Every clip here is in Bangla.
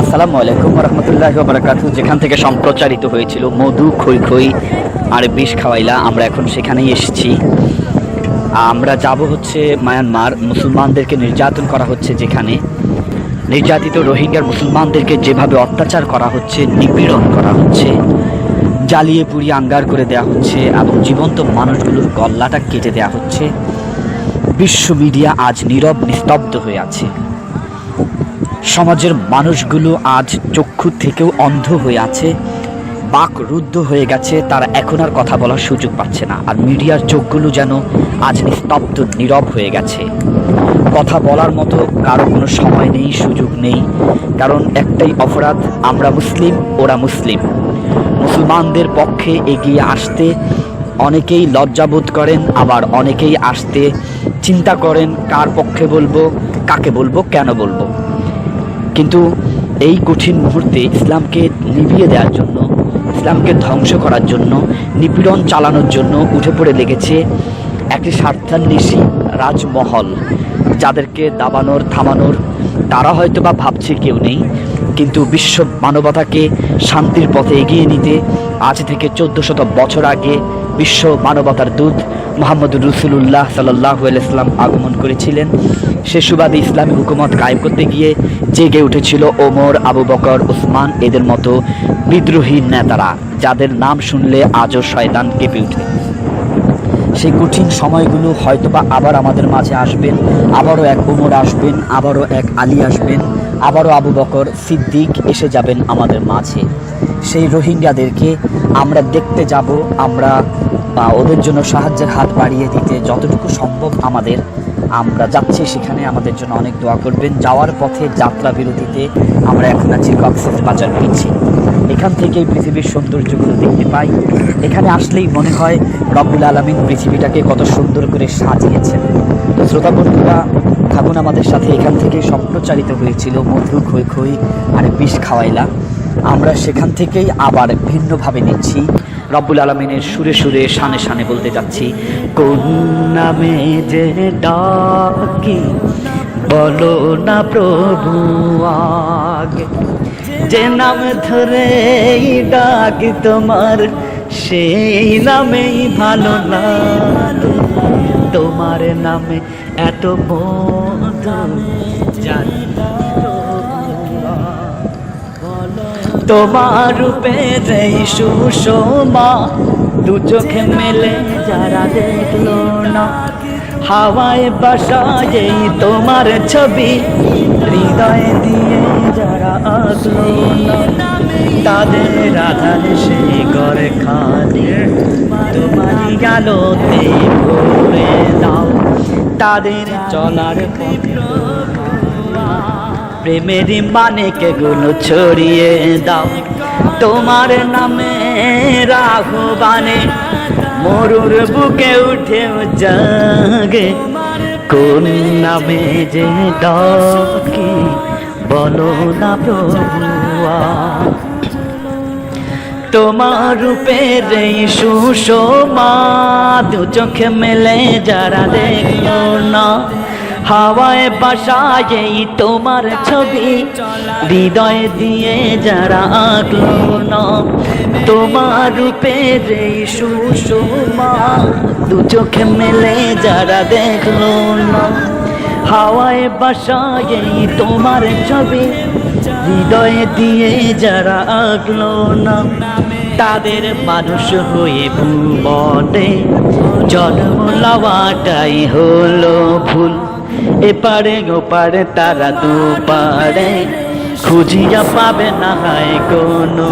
আসসালামু আলাইকুম রহমতুল্লাহ বারাকাত যেখান থেকে সম্প্রচারিত হয়েছিল মধু, খই খই আর বিষ খাওয়াইলা, আমরা এখন সেখানেই এসেছি। আমরা যাব হচ্ছে মায়ানমার। মুসলমানদেরকে নির্যাতন করা হচ্ছে যেখানে। নির্যাতিত রোহিঙ্গার মুসলমানদেরকে যেভাবে অত্যাচার করা হচ্ছে, নিপীড়ন করা হচ্ছে, জ্বালিয়ে পুড়িয়ে আঙ্গার করে দেওয়া হচ্ছে এবং জীবন্ত মানুষগুলোর গল্লাটা কেটে দেওয়া হচ্ছে। বিশ্ব মিডিয়া আজ নীরব, নিস্তব্ধ হয়ে আছে। সমাজের মানুষগুলো আজ চক্ষু থেকেও অন্ধ হয়ে আছে, বাক রুদ্ধ হয়ে গেছে, তারা এখন আর কথা বলার সুযোগ পাচ্ছে না, আর মিডিয়ার চোখগুলো যেন আজ নিস্তব্ধ, নীরব হয়ে গেছে। কথা বলার মতো কারও কোনো সময় নেই, সুযোগ নেই, কারণ একটাই অপরাধ, আমরা মুসলিম, ওরা মুসলিম। মুসলমানদের পক্ষে এগিয়ে আসতে অনেকেই লজ্জাবোধ করেন, আবার অনেকেই আসতে চিন্তা করেন, কার পক্ষে বলব, কাকে বলব, কেন বলব। কিন্তু এই কঠিন মুহূর্তে ইসলামকে নিভিয়ে দেওয়ার জন্য, ইসলামকে ধ্বংস করার জন্য, নিপীড়ন চালানোর জন্য উঠে পড়ে লেগেছে একটি স্বার্থান্বেষী রাজমহল, যাদেরকে দাবানোর থামানোর তারা হয়তো বা ভাবছে কেউ নেই, কিন্তু বিশ্ব মানবতাকে শান্তির পথে এগিয়ে নিতে আজ থেকে চোদ্দ শত বছর আগে বিশ্ব মানবতার দূত মোহাম্মদ রসুল্লাহ সাল্লাহ ইসলাম আগমন করেছিলেন। সে সুবাদে ইসলামী হুকুমত কায়েম করতে গিয়ে জেগে উঠেছিল ওমর, আবু বকর উসমান এদের মতো বিদ্রোহী নেতারা, যাদের নাম শুনলে আজও শয়তান কেঁপে উঠে সেই কঠিন সময়গুলো হয়তোবা আবার আমাদের মাঝে আসবেন, আবারও এক ওমর আসবেন, আবারও এক আলী আসবেন। আবারও আবু বকর সিদ্দিক এসে যাবেন আমাদের মাঝে। সেই রোহিঙ্গাদেরকে আমরা দেখতে যাব আমরা বা ওদের জন্য সাহায্যের হাত বাড়িয়ে দিতে যতটুকু সম্ভব আমাদের। আমরা যাচ্ছি সেখানে, আমাদের জন্য অনেক দোয়া করবেন। যাওয়ার পথে যাত্রা বিরতিতে আমরা এখন আছি কক্সেস বাজার পিছি এখান থেকেই পৃথিবীর সৌন্দর্যগুলো দেখতে পাই। এখানে আসলেই মনে হয় রব্বুল আলমিন পৃথিবীটাকে কত সুন্দর করে সাজিয়েছেন। তো শ্রোতা বন্ধুরা, থাকুন আমাদের সাথে। এখান থেকে সম্প্রচারিত হয়েছিল মধু খই খই আর বিষ খাওয়াইলা। আমরা সেখান থেকেই আবার ভিন্নভাবে নিচ্ছি। রব্বুল আলমিনের সুরে সুরে শানে শানে বলতে যাচ্ছি, কোন নামে যে ডাকি বলো না প্রভু আগে। যে নাম ধরে ডাকি তোমার, সেই নামেই ভালো না তোমার নামে এত মধু জানি। তোমার রূপে যেই সুষমা, দু চোখে মেলে যারা দেখল না। হাওয়ায় বাসায় তোমার ছবি, হৃদয় দিয়ে যারা আসলো না। তাদের আধার সেই করে খালি তোমারই আলোতে ভরে দাও। তাদের চলার পথে প্রেমের মানে কে গুলো ছড়িয়ে দাও। তোমার নামে রাঘবানে মরুর বুকে উঠে জাগে। কোন নামে যে ডাকি, বলো না প্রভুয়া তোমার রূপের এই সুষমা, দু চোখে মেলে যারা দেখল না। হাওয়ায় বাসায় তোমার ছবি। হৃদয় দিয়ে যারা আঁকলো না তোমার রূপের এই সুষমা। দু চোখে মেলে যারা দেখল না হাওয়ায় বাসায় তোমার ছবি। হৃদয় দিয়ে যারা আঁকলো না তাদের মানুষ হয়ে ভুবনে জন্ম লওয়াটাই হলো ভুল এপারে ওপারে তারা দুপারে খুঁজিয়া পাবে না হয় কোনো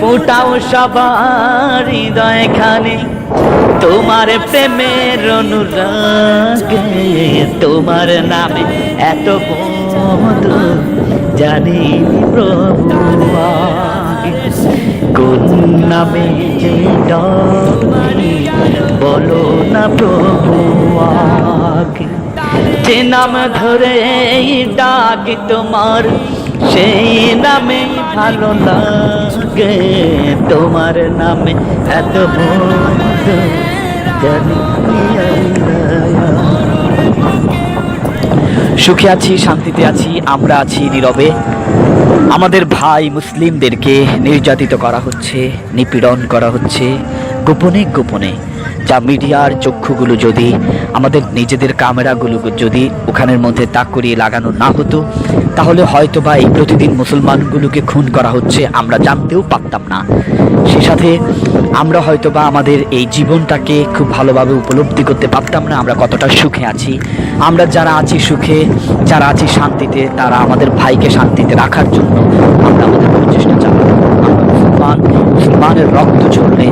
ফোটাও সবার হৃদয় খানে, তোমার প্রেমের অনুরাগে, তোমার নামে এত মধু জানি প্রভু। কোন নামে যে বলো না প্রভু যে নাম ধরে ডাকি তোমার, সেই নামে ভালো লাগে। তোমার নামে এত। সুখে আছি, শান্তিতে আছি, আমরা আছি নীরবে। আমাদের ভাই মুসলিমদেরকে নির্যাতিত করা হচ্ছে, নিপীড়ন করা হচ্ছে। গোপনে গোপনে, যা মিডিয়ার চক্ষুগুলো যদি আমাদের নিজেদের ক্যামেরাগুলো যদি ওখানের মধ্যে তাক করিয়ে লাগানো না হতো, তাহলে হয়তো বা এই প্রতিদিন মুসলমানগুলোকে খুন করা হচ্ছে আমরা জানতেও পারতাম না। সে সাথে আমরা হয়তো বা আমাদের এই জীবনটাকে খুব ভালোভাবে উপলব্ধি করতে পারতাম না, আমরা কতটা সুখে আছি। আমরা যারা আছি সুখে, যারা আছি শান্তিতে, তারা আমাদের ভাইকে শান্তিতে রাখার জন্য আমরা আমাদের প্রচেষ্টা চালাবো মুসলমান, মুসলমানের রক্ত ঝরলে